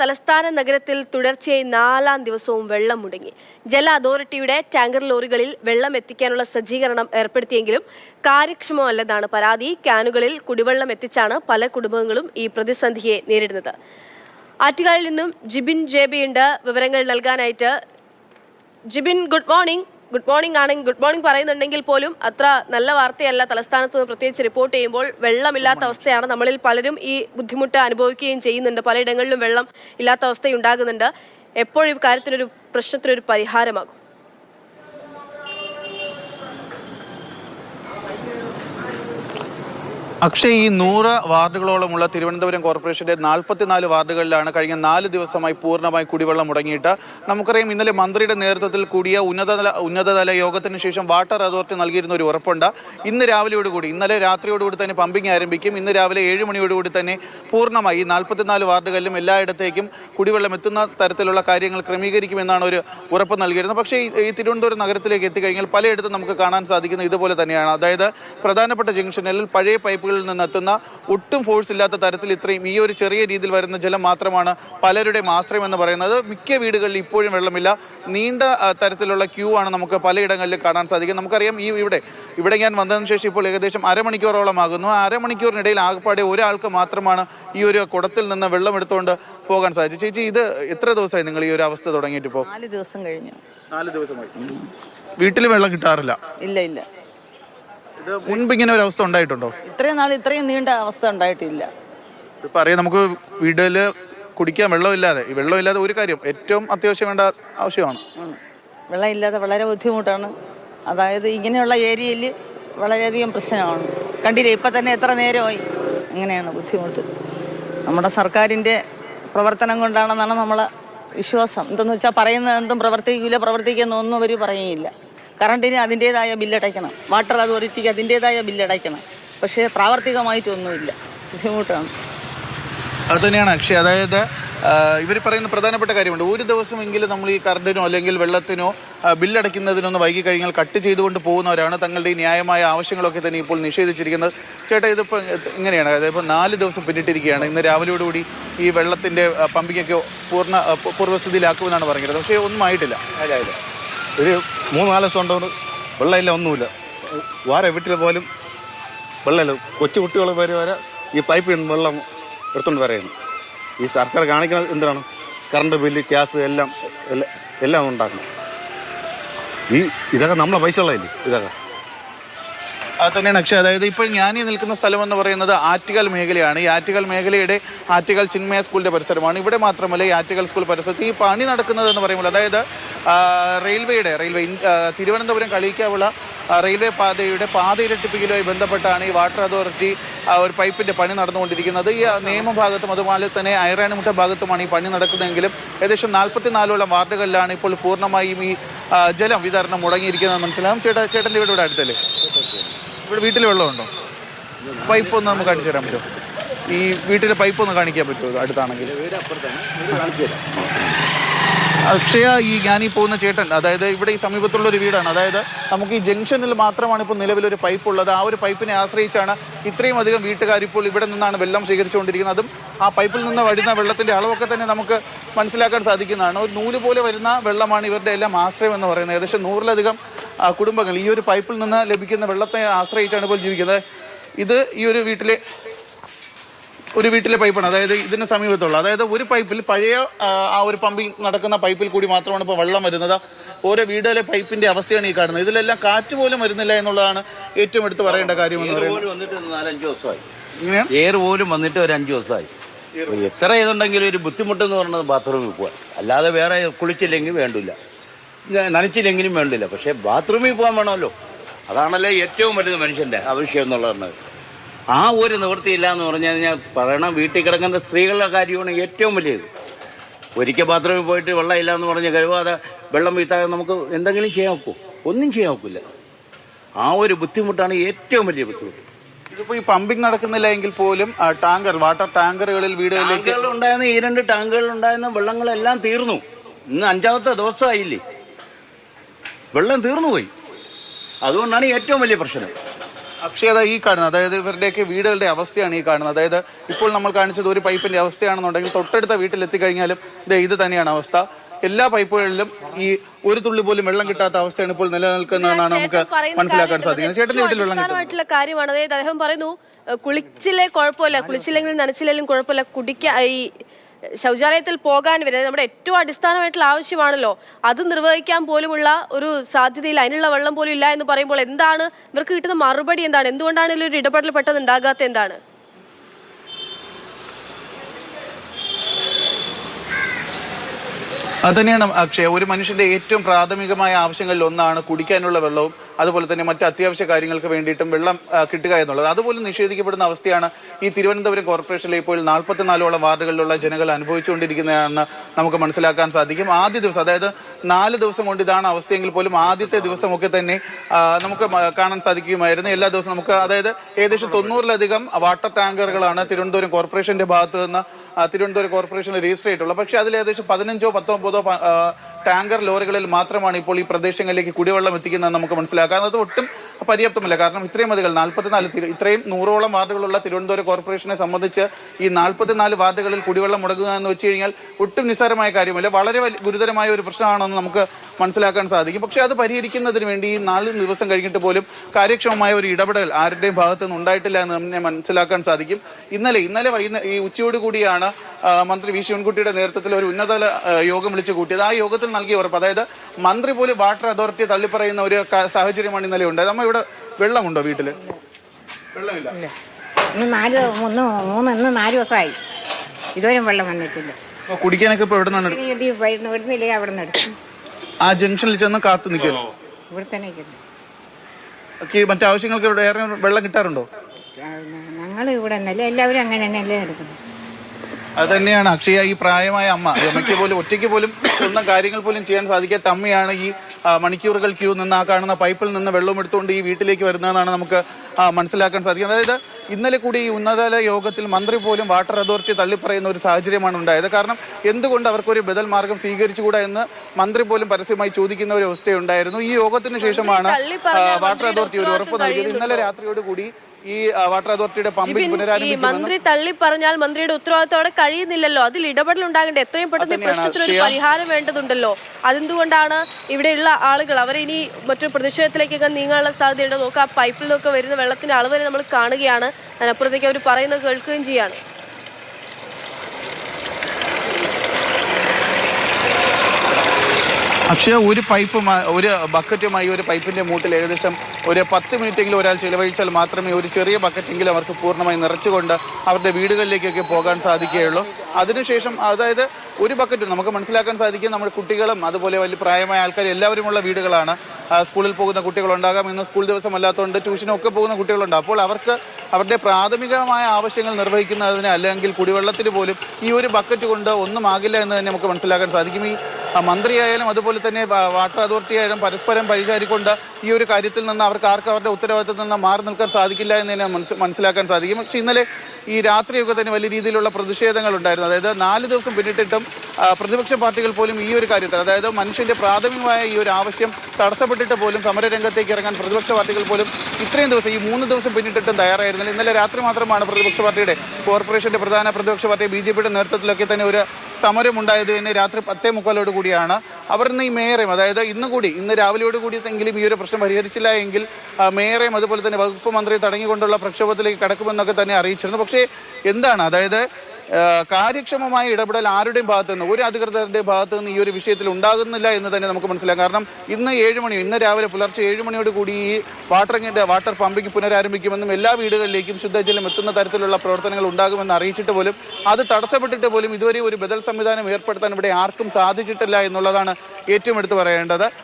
തലസ്ഥാന നഗരത്തിൽ തുടർച്ചയായി നാലാം ദിവസവും വെള്ളം മുടങ്ങി. ജല അതോറിറ്റിയുടെ ടാങ്കർ ലോറികളിൽ വെള്ളം എത്തിക്കാനുള്ള സജ്ജീകരണം ഏർപ്പെടുത്തിയെങ്കിലും കാര്യക്ഷമമല്ലെന്നാണ് പരാതി. ക്യാനുകളിൽ കുടിവെള്ളം എത്തിച്ചാണ് പല കുടുംബങ്ങളും ഈ പ്രതിസന്ധിയെ നേരിടുന്നത്. ആറ്റുകാലിൽ നിന്നും ജിബിൻ ജേബിയുണ്ട് വിവരങ്ങൾ നൽകാനായിട്ട് Jibin good morning. Good morning ആണെങ്കിൽ ഗുഡ് മോർണിംഗ് പറയുന്നുണ്ടെങ്കിൽ പോലും അത്ര നല്ല വാർത്തയല്ല. തലസ്ഥാനത്ത് നിന്ന് പ്രത്യേകിച്ച് റിപ്പോർട്ട് ചെയ്യുമ്പോൾ വെള്ളമില്ലാത്ത അവസ്ഥയാണ്. നമ്മളിൽ പലരും ഈ ബുദ്ധിമുട്ട് അനുഭവിക്കുകയും ചെയ്യുന്നുണ്ട്. പലയിടങ്ങളിലും വെള്ളം ഇല്ലാത്ത അവസ്ഥയുണ്ടാകുന്നുണ്ട്. എപ്പോഴും ഈ കാര്യത്തിനൊരു പ്രശ്നത്തിനൊരു പരിഹാരമാകും. അക്ഷയ് ഈ നൂറ് വാർഡുകളോളമുള്ള തിരുവനന്തപുരം കോർപ്പറേഷന്റെ നാൽപ്പത്തിനാല് വാർഡുകളിലാണ് കഴിഞ്ഞ നാല് ദിവസമായി പൂർണമായി കുടിവെള്ളം മുടങ്ങിയിട്ട്. നമുക്കറിയാം ഇന്നലെ മന്ത്രിയുടെ നേതൃത്വത്തിൽ കൂടിയ ഉന്നതതല ഉന്നതതല യോഗത്തിന് ശേഷം വാട്ടർ അതോറിറ്റി നൽകിയിരുന്ന ഒരു ഉറപ്പുണ്ട്. ഇന്ന് രാവിലെയോടുകൂടി ഇന്നലെ രാത്രിയോടുകൂടി തന്നെ പമ്പിംഗ് ആരംഭിക്കും. ഇന്ന് രാവിലെ ഏഴ് മണിയോടുകൂടി തന്നെ പൂർണമായി നാൽപ്പത്തിനാല് വാർഡുകളിലും എല്ലായിടത്തേക്കും കുടിവെള്ളം എത്തുന്ന തരത്തിലുള്ള കാര്യങ്ങൾ ക്രമീകരിക്കുമെന്നാണ് ഒരു ഉറപ്പ് നൽകിയിരുന്നത്. പക്ഷേ ഈ- തിരുവനന്തപുരം നഗരത്തിലേക്ക് എത്തിക്കഴിഞ്ഞാൽ പലയിടത്തും നമുക്ക് കാണാൻ സാധിക്കുന്നത് ഇതുപോലെ തന്നെയാണ്. അതായത് പ്രധാനപ്പെട്ട ജംഗ്ഷനിൽ പഴയ പൈപ്പുകളിൽ നിന്ന് എത്തുന്ന ഒട്ടും ഫോഴ്സ് ഇല്ലാത്ത തരത്തിൽ ഇത്രയും ഈ ഒരു ചെറിയ രീതിയിൽ വരുന്ന ജലം മാത്രമാണ് പലരുടെയും ആശ്രയം എന്ന് പറയുന്നത്. മിക്ക വീടുകളിൽ ഇപ്പോഴും വെള്ളമില്ല. നീണ്ട തരത്തിലുള്ള ക്യൂ ആണ് നമുക്ക് പലയിടങ്ങളിലും കാണാൻ സാധിക്കും. നമുക്കറിയാം ഈ ഇവിടെ ഇവിടെ ഞാൻ വന്നതിന് ശേഷം ഇപ്പോൾ ഏകദേശം അരമണിക്കൂറോളം ആകുന്നു ആ അരമണിക്കൂറിനിടയിൽ ആകപ്പാടെ ഒരാൾക്ക് മാത്രമാണ് ഈ ഒരു കുടത്തിൽ നിന്ന് വെള്ളം എടുത്തുകൊണ്ട് പോകാൻ സാധിച്ചു ചേച്ചി ഇത് എത്ര ദിവസമായി നിങ്ങൾ ഈ ഒരു അവസ്ഥ തുടങ്ങിയിട്ട് ഇപ്പോൾ? നാല് ദിവസം കഴിഞ്ഞു. നാല് ദിവസമായി. വീട്ടിൽ വെള്ളം കിട്ടാറില്ല. ഇല്ല ഇല്ല. ഇത് മുൻപ് ഇങ്ങനെ ഒരു അവസ്ഥ ഉണ്ടായിട്ടുണ്ടോ? ഇത്രയും നാൾ ഇത്രയും നീണ്ട അവസ്ഥ ഉണ്ടായിട്ടില്ല. ഇപ്പൊ അറിയാം നമുക്ക് വീടുകളിൽ കുടിക്കാൻ വെള്ളമില്ലാതെ ഈ വെള്ളമില്ലാതെ ഒരു കാര്യം ഏറ്റവും അത്യാവശ്യം വേണ്ട ആവശ്യമാണ്. ഉം. വെള്ളം ഇല്ലാതെ വളരെ ബുദ്ധിമുട്ടാണ്. അതായത് ഇങ്ങനെയുള്ള ഏരിയയിൽ വളരെയധികം പ്രശ്നമാണ്. കണ്ടില്ലേ ഇപ്പം തന്നെ എത്ര നേരമായി? അങ്ങനെയാണ് ബുദ്ധിമുട്ട്. നമ്മുടെ സർക്കാരിന്റെ പ്രവർത്തനം കൊണ്ടാണെന്നാണ് നമ്മളെ വിശ്വാസം. എന്തെന്ന് വെച്ചാൽ പറയുന്നത് എന്തും പ്രവർത്തിക്കില്ല പ്രവർത്തിക്കുന്ന ഒന്നും അവർ പറയുകയില്ല. കറണ്ടിന് അതിന്റേതായ ബില്ലടയ്ക്കണം വാട്ടർ അതോറിറ്റിക്ക് അതിന്റേതായ ബില്ലടയ്ക്കണം പക്ഷേ പ്രാവർത്തികമായിട്ടൊന്നുമില്ല. ബുദ്ധിമുട്ടാണ്. അത് തന്നെയാണ്. അക്ഷയ അതായത് ഇവർ പറയുന്ന പ്രധാനപ്പെട്ട കാര്യമുണ്ട്. ഒരു ദിവസമെങ്കിലും നമ്മൾ ഈ കറണ്ടിനോ അല്ലെങ്കിൽ വെള്ളത്തിനോ ബില്ലടയ്ക്കുന്നതിനൊന്ന് വൈകി കഴിഞ്ഞാൽ കട്ട് ചെയ്തുകൊണ്ട് പോകുന്നവരാണ് തങ്ങളുടെ ഈ ന്യായമായ ആവശ്യങ്ങളൊക്കെ തന്നെ ഇപ്പോൾ നിഷേധിച്ചിരിക്കുന്നത്. ചേട്ടാ ഇതിപ്പോൾ ഇങ്ങനെയാണ്. അതായത് ഇപ്പോൾ നാല് ദിവസം പിന്നിട്ടിരിക്കുകയാണ്. ഇന്ന് രാവിലെയോടുകൂടി ഈ വെള്ളത്തിന്റെ പമ്പിങ്ങൊക്കെ പൂർണ പൂർവസ്ഥിതിയിലാക്കുമെന്നാണ് പറഞ്ഞത് പക്ഷേ ഒന്നും ആയിട്ടില്ല. അതായത് ഒരു മൂന്ന് നാല് ദിവസം ഉണ്ടോണ്ട് വെള്ളമില്ല ഒന്നുമില്ല. വാര വീട്ടിൽ പോലും വെള്ളമില്ല. കൊച്ചു കുട്ടികൾ വരെ വരെ ഈ പൈപ്പിൽ നിന്ന് വെള്ളം എടുത്തുകൊണ്ട് വരെയാണ് ഈ സർക്കാർ കാണിക്കുന്നത് എന്താണ് കറണ്ട് ബില്ല് ഗ്യാസ് എല്ലാം എല്ലാം ഉണ്ടാക്കണം. ഈ ഇതൊക്കെ നമ്മളെ പൈസ ഉള്ളതല്ലേ? ഇതൊക്കെ. തന്നെയാണ് അക്ഷയ് അതായത് ഇപ്പോൾ ഞാൻ ഈ നിൽക്കുന്ന സ്ഥലം എന്ന് പറയുന്നത് ആറ്റുകാൽ മേഖലയാണ്. ഈ ആറ്റുകാൽ മേഖലയുടെ ആറ്റുകാൽ ചിന്മയ സ്കൂളിന്റെ പരിസരമാണ്. ഇവിടെ മാത്രമല്ല ഈ ആറ്റുകാൽ സ്കൂൾ പരിസരത്ത് ഈ പണി നടക്കുന്നത് എന്ന് പറയുമ്പോൾ അതായത് റെയിൽവേയുടെ റെയിൽവേ തിരുവനന്തപുരം കളിക്കാവുള്ള റെയിൽവേ പാതയുടെ പാത ഇരട്ടിപ്പിക്കലുമായി ബന്ധപ്പെട്ടാണ് ഈ വാട്ടർ അതോറിറ്റി ഒരു പൈപ്പിന്റെ പണി നടന്നുകൊണ്ടിരിക്കുന്നത്. ഈ നിയമഭാഗത്തും അതുപോലെ തന്നെ ഐറാനുമുട്ട ഭാഗത്തുമാണ് ഈ പണി നടക്കുന്നതെങ്കിലും ഏകദേശം നാൽപ്പത്തിനാലോളം വാർഡുകളിലാണ് ഇപ്പോൾ പൂർണമായും ഈ ജലം വിതരണം മുടങ്ങിയിരിക്കുന്നത് മനസ്സിലാകും ചേട്ടാ ചേട്ടന്റെ വീട് ഇവിടെ അടുത്തല്ലേ? ഇവിടെ വീട്ടിൽ വെള്ളമുണ്ടോ? പൈപ്പ് ഒന്ന് നമുക്ക് കാണിച്ചു തരാൻ പറ്റുമോ? ഈ വീട്ടിലെ പൈപ്പ് ഒന്ന് കാണിക്കാൻ പറ്റുമോ അടുത്താണെങ്കിൽ? അക്ഷയ ഈ ഞാൻ ഈ പോകുന്ന ചേട്ടൻ അതായത് ഇവിടെ ഈ സമീപത്തുള്ള ഒരു വീടാണ്. അതായത് നമുക്ക് ഈ ജംഗ്ഷനിൽ മാത്രമാണ് ഇപ്പോൾ നിലവിലൊരു പൈപ്പ് ഉള്ളത് ആ ഒരു പൈപ്പിനെ ആശ്രയിച്ചാണ് ഇത്രയും അധികം വീട്ടുകാർ ഇപ്പോൾ ഇവിടെ നിന്നാണ് വെള്ളം സ്വീകരിച്ചുകൊണ്ടിരിക്കുന്നത് അതും ആ പൈപ്പിൽ നിന്ന് വരുന്ന വെള്ളത്തിന്റെ അളവൊക്കെ തന്നെ നമുക്ക് മനസ്സിലാക്കാൻ സാധിക്കുന്നതാണ്. ഒരു നൂൽ പോലെ വരുന്ന വെള്ളമാണ് ഇവരുടെ എല്ലാം ആശ്രയം എന്ന് പറയുന്നത്. ഏകദേശം നൂറിലധികം കുടുംബങ്ങൾ ഈ ഒരു പൈപ്പിൽ നിന്ന് ലഭിക്കുന്ന വെള്ളത്തെ ആശ്രയിച്ചാണ് ഇപ്പോൾ ജീവിക്കുന്നത്. ഇത് ഈ ഒരു വീട്ടിലെ ഒരു വീട്ടിലെ പൈപ്പാണ്. അതായത് ഇതിന് സമീപത്തുള്ള അതായത് ഒരു പൈപ്പിൽ പഴയ ആ, ഒരു പമ്പിങ് നടക്കുന്ന പൈപ്പിൽ കൂടി മാത്രമാണ് ഇപ്പോൾ വെള്ളം വരുന്നത്. ഓരോ വീടിലെ പൈപ്പിന്റെ അവസ്ഥയാണ് ഈ കാണുന്നത്. ഇതിലെല്ലാം കാറ്റ് പോലും വരുന്നില്ല എന്നുള്ളതാണ് ഏറ്റവും എടുത്ത് പറയേണ്ട കാര്യം എന്ന് പറയുന്നത്. എയർ പോലും വന്നിട്ട് ഒരു അഞ്ചു ദിവസമായി. എത്ര ഇതുണ്ടെങ്കിലും ഒരു ബുദ്ധിമുട്ടെന്ന് പറയുന്നത് ബാത്റൂമിൽ പോകാൻ അല്ലാതെ വേറെ കുളിച്ചില്ലെങ്കിൽ വേണ്ടില്ല. നനച്ചില്ലെങ്കിലും വേണ്ടില്ല. പക്ഷേ ബാത്റൂമിൽ പോകാൻ വേണമല്ലോ. അതാണല്ലോ ഏറ്റവും വലുത് മനുഷ്യന്റെ ആവശ്യം എന്നുള്ളത്. ആ ഒരു നിവൃത്തിയില്ല എന്ന് പറഞ്ഞു കഴിഞ്ഞാൽ പറയണം വീട്ടിൽ കിടക്കുന്ന സ്ത്രീകളുടെ കാര്യമാണ് ഏറ്റവും വലിയത്. ഒരിക്കൽ ബാത്റൂമിൽ പോയിട്ട് വെള്ളമില്ല എന്ന് പറഞ്ഞ് കഴിവാതെ വെള്ളം വീഴ്ത്താതെ നമുക്ക് എന്തെങ്കിലും ചെയ്യാൻ ഒക്കുമോ ഒന്നും ചെയ്യാൻ ഒക്കില്ല. ആ ഒരു ബുദ്ധിമുട്ടാണ് ഏറ്റവും വലിയ ബുദ്ധിമുട്ട്. ഇതിപ്പോ ഈ പമ്പിങ് നടക്കുന്നില്ല എങ്കിൽ പോലും ടാങ്കർ വാട്ടർ ടാങ്കറുകളിൽ വീടുകളിലേക്ക് ടാങ്കുകൾ ഉണ്ടായിരുന്ന ഈ രണ്ട് ടാങ്കുകളിൽ ഉണ്ടായിരുന്ന വെള്ളങ്ങളെല്ലാം തീർന്നു. ഇന്ന് അഞ്ചാമത്തെ ദിവസമായില്ലേ? വെള്ളം തീർന്നു പോയി അതുകൊണ്ടാണ് ഏറ്റവും വലിയ പ്രശ്നം. അക്ഷയത ഈ കാണുന്നത്. അതായത് ഇവരുടെയൊക്കെ വീടുകളുടെ അവസ്ഥയാണ് ഈ കാണുന്നത്. അതായത് ഇപ്പോൾ നമ്മൾ കാണിച്ചത് ഒരു പൈപ്പിന്റെ അവസ്ഥയാണെന്നുണ്ടെങ്കിൽ തൊട്ടടുത്ത വീട്ടിൽ എത്തിക്കഴിഞ്ഞാലും ദേ ഇത് തന്നെയാണ് അവസ്ഥ. എല്ലാ പൈപ്പുകളിലും ഈ ഒരു തുള്ളി പോലും വെള്ളം കിട്ടാത്ത അവസ്ഥയാണ് ഇപ്പോൾ നിലനിൽക്കുന്നതെന്നാണ് നമുക്ക് മനസ്സിലാക്കാൻ സാധിക്കുന്നത്. ചേട്ടന്റെ വീട്ടിൽ വെള്ളം കിട്ടും കാര്യമാണ്. അതായത് അദ്ദേഹം പറയുന്നു കുളിച്ചില്ലേ കുഴപ്പമില്ല കുളിച്ചില്ലെങ്കിലും നനച്ചില്ലെങ്കിലും കുഴപ്പമില്ല കുടിക്കാൻ ഈ ശൗചാലയത്തിൽ പോകാൻ വരെ നമ്മുടെ ഏറ്റവും അടിസ്ഥാനമായിട്ടുള്ള ആവശ്യമാണല്ലോ. അത് നിർവഹിക്കാൻ പോലുമുള്ള ഒരു സാധ്യതയിൽ അതിനുള്ള വെള്ളം പോലും ഇല്ല എന്ന് പറയുമ്പോൾ എന്താണ്? ഇവർക്ക് കിട്ടുന്ന മറുപടി എന്താണ്? എന്തുകൊണ്ടാണ് ഇതിലൊരു ഇടപെടൽ പെട്ടെന്ന് ഉണ്ടാകാത്ത എന്താണ്? അത് തന്നെയാണ് അക്ഷയ. ഒരു മനുഷ്യന്റെ ഏറ്റവും പ്രാഥമികമായ ആവശ്യങ്ങളിൽ ഒന്നാണ് കുടിക്കാനുള്ള വെള്ളവും അതുപോലെ തന്നെ മറ്റ് അത്യാവശ്യ കാര്യങ്ങൾക്ക് വേണ്ടിയിട്ടും വെള്ളം കിട്ടുക എന്നുള്ളത്. അതുപോലെ നിഷേധിക്കപ്പെടുന്ന അവസ്ഥയാണ് ഈ തിരുവനന്തപുരം കോർപ്പറേഷനിലെ ഇപ്പോൾ നാൽപ്പത്തിനാലോളം വാർഡുകളിലുള്ള ജനങ്ങൾ അനുഭവിച്ചുകൊണ്ടിരിക്കുന്നതാണെന്ന് നമുക്ക് മനസ്സിലാക്കാൻ സാധിക്കും. ആദ്യ ദിവസം അതായത് നാല് ദിവസം കൊണ്ട് ഇതാണ് അവസ്ഥയെങ്കിൽ പോലും ആദ്യത്തെ ദിവസമൊക്കെ തന്നെ നമുക്ക് കാണാൻ സാധിക്കുമായിരുന്നു എല്ലാ ദിവസവും നമുക്ക് അതായത് ഏകദേശം തൊണ്ണൂറിലധികം വാട്ടർ ടാങ്കറുകളാണ് തിരുവനന്തപുരം കോർപ്പറേഷന്റെ ഭാഗത്ത് നിന്ന് തിരുവനന്തപുരം കോർപ്പറേഷനിൽ രജിസ്റ്റർ ചെയ്തിട്ടുള്ളത് പക്ഷേ അതിൽ ഏകദേശം പതിനഞ്ചോ പത്തൊമ്പതോ ടാങ്കർ ലോറികളിൽ മാത്രമാണ് ഇപ്പോൾ ഈ പ്രദേശങ്ങളിലേക്ക് കുടിവെള്ളം എത്തിക്കുന്നത് നമുക്ക് മനസ്സിലാക്കാം. അത് ഒട്ടും പര്യാപ്തമല്ല. കാരണം ഇത്രയും അധികം നാൽപ്പത്തിനാല് തിരു- ഇത്രയും നൂറോളം വാർഡുകളുള്ള തിരുവനന്തപുരം കോർപ്പറേഷനെ സംബന്ധിച്ച് ഈ നാൽപ്പത്തിനാല് വാർഡുകളിൽ കുടിവെള്ളം മുടങ്ങുക എന്ന് വെച്ച് കഴിഞ്ഞാൽ ഒട്ടും നിസ്സാരമായ കാര്യമല്ല. വളരെ ഗുരുതരമായ ഒരു പ്രശ്നമാണെന്ന് നമുക്ക് മനസ്സിലാക്കാൻ സാധിക്കും. പക്ഷേ അത് പരിഹരിക്കുന്നതിന് വേണ്ടി ഈ നാല് ദിവസം കഴിഞ്ഞിട്ട് പോലും കാര്യക്ഷമമായ ഒരു ഇടപെടൽ ആരുടെയും ഭാഗത്തു നിന്ന് ഉണ്ടായിട്ടില്ല എന്ന് തന്നെ മനസ്സിലാക്കാൻ സാധിക്കും. ഇന്നലെ ഇന്നലെ വൈകുന്നേരം ഈ ഉച്ചയോട് കൂടിയാണ് മന്ത്രി വി. ശിവൻകുട്ടിയുടെ നേതൃത്വത്തിൽ ഒരു ഉന്നതതല യോഗം വിളിച്ചു കൂട്ടിയത്. ആ യോഗത്തിൽ നൽകിയ ഉറപ്പ് അതായത് മന്ത്രി പോലും വാട്ടർ അതോറിറ്റി തള്ളിപ്പറയുന്ന ഒരു സാഹചര്യമാണ് ഇന്നലെ ഉണ്ടായത്. നമ്മ ഇവിടെ വെള്ളമുണ്ടോ വീട്ടിൽ വെള്ളമില്ല. ഇന്ന് നാല് ഒന്ന് മൂന്ന് ഇന്ന് നാല് ദിവസമായി. ഇതുവരെ വെള്ളം വന്നിട്ടില്ല. കുടിക്കാനൊക്കെ ഇപ്പൊ എവിടെ നിന്നാണ് ഇത് വരുന്ന വിടുന്നില്ലേ അവിടെ നിന്ന് എടുക്കും. ആ ജംഗ്ഷനിൽ ചെന്ന് കാത്തു നിൽക്കുന്നു ഇവിടെ തന്നെ ഇരിക്കുന്നു. മറ്റു ആവശ്യങ്ങൾക്ക് ഇവിടെ വെള്ളം കിട്ടാറുണ്ടോ? ഞങ്ങൾ ഇവിടെ നിന്നല്ലേ എല്ലാവരും അങ്ങനെ തന്നെയല്ലേ എടുക്കുന്നത്. അത് തന്നെയാണ് അക്ഷയ ഈ പ്രായമായ അമ്മ. അമ്മയ്ക്ക് പോലും ഒറ്റയ്ക്ക് പോലും സ്വന്തം കാര്യങ്ങൾ പോലും ചെയ്യാൻ സാധിക്കാത്ത അമ്മയാണ് ഈ മണിക്കൂറുകൾ ക്യൂ നിന്ന് ആ കാണുന്ന പൈപ്പിൽ നിന്ന് വെള്ളം എടുത്തുകൊണ്ട് ഈ വീട്ടിലേക്ക് വരുന്നതെന്നാണ് നമുക്ക് മനസ്സിലാക്കാൻ സാധിക്കുന്നത്. അതായത് ഇന്നലെ കൂടി ഈ ഉന്നതതല യോഗത്തിൽ മന്ത്രി പോലും വാട്ടർ അതോറിറ്റി തള്ളിപ്പറയുന്ന ഒരു സാഹചര്യമാണ് ഉണ്ടായത്. കാരണം എന്തുകൊണ്ട് അവർക്കൊരു ബദൽ മാർഗം സ്വീകരിച്ചുകൂടാ എന്ന് മന്ത്രി പോലും പരസ്യമായി ചോദിക്കുന്ന ഒരു അവസ്ഥയുണ്ടായിരുന്നു. ഈ യോഗത്തിന് ശേഷമാണ് വാട്ടർ അതോറിറ്റി ഒരു ഉറപ്പ് നൽകിയത്. ഇന്നലെ രാത്രിയോട് കൂടി ഈ വാട്ടർ അതോറിറ്റിയുടെ പമ്പിംഗ് ഈ മന്ത്രി തള്ളി പറഞ്ഞാൽ മന്ത്രിയുടെ ഉത്തരവാദിത്തം അവിടെ കഴിയുന്നില്ലല്ലോ. അതിൽ ഇടപെടൽ ഉണ്ടാകേണ്ട എത്രയും പെട്ടെന്ന് ഈ പ്രശ്നത്തിന് ഒരു പരിഹാരം വേണ്ടതുണ്ടല്ലോ. അതെന്തുകൊണ്ടാണ് ഇവിടെയുള്ള ആളുകൾ അവരെ ഇനി മറ്റൊരു പ്രതിഷേധത്തിലേക്കൊക്കെ നീങ്ങാനുള്ള സാധ്യതയുണ്ട്. നോക്കാം പൈപ്പിൽ നിന്നൊക്കെ വരുന്ന വെള്ളത്തിന്റെ അളവ് നമ്മൾ കാണുകയാണ്. അതിനപ്പുറത്തേക്ക് അവർ പറയുന്നത് കേൾക്കുകയും ചെയ്യാണ്. അക്ഷയ ഒരു പൈപ്പ് ഒരു ബക്കറ്റുമായി ഒരു പൈപ്പിന്റെ മൂട്ടിൽ ഏകദേശം ഒരു പത്ത് മിനിറ്റെങ്കിലും ഒരാൾ ചിലവഴിച്ചാൽ മാത്രമേ ഒരു ചെറിയ ബക്കറ്റെങ്കിലും അവർക്ക് പൂർണമായി നിറച്ചുകൊണ്ട് അവരുടെ വീടുകളിലേക്കൊക്കെ പോകാൻ സാധിക്കുകയുള്ളൂ. അതിനുശേഷം അതായത് ഒരു ബക്കറ്റും നമുക്ക് മനസ്സിലാക്കാൻ സാധിക്കും നമ്മുടെ കുട്ടികളും അതുപോലെ വലിയ പ്രായമായ ആൾക്കാർ എല്ലാവരുമുള്ള വീടുകളാണ്. സ്കൂളിൽ പോകുന്ന കുട്ടികളുണ്ടാകാം. ഇന്ന് സ്കൂൾ ദിവസം അല്ലാത്തതുകൊണ്ട് ട്യൂഷനും ഒക്കെ പോകുന്ന കുട്ടികളുണ്ട്. അപ്പോൾ അവർക്ക് അവരുടെ പ്രാഥമികമായ ആവശ്യങ്ങൾ നിർവഹിക്കുന്നതിന് അല്ലെങ്കിൽ കുടിവെള്ളത്തിന് പോലും ഈ ഒരു ബക്കറ്റ് കൊണ്ട് ഒന്നും ആകില്ല എന്ന് തന്നെ നമുക്ക് മനസ്സിലാക്കാൻ സാധിക്കും. ഈ മന്ത്രിയായാലും അതുപോലെ തന്നെ വാട്ടർ അതോറിറ്റി ആയാലും പരസ്പരം പരിചാരിക്കൊണ്ട് ഈ ഒരു കാര്യത്തിൽ നിന്ന് അവർക്ക് ആർക്കും അവരുടെ ഉത്തരവാദിത്തത്തിൽ നിന്ന് മാറി നിൽക്കാൻ സാധിക്കില്ല എന്ന് തന്നെ മനസ്സിലാക്കാൻ സാധിക്കും. പക്ഷേ ഇന്നലെ ഈ രാത്രിയൊക്കെ തന്നെ വലിയ രീതിയിലുള്ള പ്രതിഷേധങ്ങൾ ഉണ്ടായിരുന്നു. അതായത് നാല് ദിവസം പിന്നിട്ടിട്ടും പ്രതിപക്ഷ പാർട്ടികൾ പോലും ഈ ഒരു കാര്യത്തിൽ അതായത് മനുഷ്യന്റെ പ്രാഥമികമായ ഈ ഒരു ആവശ്യം തടസ്സപ്പെട്ടിട്ട് പോലും സമരരംഗത്തേക്ക് ഇറങ്ങാൻ പ്രതിപക്ഷ പാർട്ടികൾ പോലും ഇത്രയും ദിവസം ഈ മൂന്ന് ദിവസം പിന്നിട്ടിട്ടും തയ്യാറായിരുന്നില്ല. ഇന്നലെ രാത്രി മാത്രമാണ് പ്രതിപക്ഷ പാർട്ടിയുടെ കോർപ്പറേഷന്റെ പ്രധാന പ്രതിപക്ഷ പാർട്ടി ബി ജെ പിയുടെ നേതൃത്വത്തിലൊക്കെ തന്നെ ഒരു സമരം ഉണ്ടായത് തന്നെ രാത്രി പത്തേ മുക്കാലോട് കൂടിയാണ്. അവർ ഇന്ന് ഈ മേയറേയും അതായത് ഇന്ന് കൂടി ഇന്ന് രാവിലെയോട് കൂടിയെങ്കിലും ഈ ഒരു പ്രശ്നം പരിഹരിച്ചില്ല എങ്കിൽ മേയറേയും അതുപോലെ തന്നെ വകുപ്പ് മന്ത്രി തടങ്ങിക്കൊണ്ടുള്ള പ്രക്ഷോഭത്തിലേക്ക് കടക്കുമെന്നൊക്കെ തന്നെ അറിയിച്ചിരുന്നു. പക്ഷേ എന്താണ് അതായത് കാര്യക്ഷമമായ ഇടപെടൽ ആരുടെയും ഭാഗത്തു നിന്ന് ഒരു അധികൃതരുടെ ഭാഗത്തു നിന്ന് ഈ ഒരു വിഷയത്തിൽ ഉണ്ടാകുന്നില്ല എന്ന് തന്നെ നമുക്ക് മനസ്സിലാക്കാം. കാരണം ഇന്ന് ഏഴ് മണി ഇന്ന് രാവിലെ പുലർച്ചെ ഏഴ് മണിയോട് കൂടി ഈ വാട്ടറിങ്ങിന്റെ വാട്ടർ പമ്പിംഗ് പുനരാരംഭിക്കുമെന്നും എല്ലാ വീടുകളിലേക്കും ശുദ്ധജലം എത്തുന്ന തരത്തിലുള്ള പ്രവർത്തനങ്ങൾ ഉണ്ടാകുമെന്ന് അറിയിച്ചിട്ട് പോലും അത് തടസ്സപ്പെട്ടിട്ട് പോലും ഇതുവരെ ഒരു ബദൽ സംവിധാനം ഏർപ്പെടുത്താൻ ഇവിടെ ആർക്കും സാധിച്ചിട്ടില്ല എന്നുള്ളതാണ് ഏറ്റവും എടുത്തു പറയേണ്ടത്.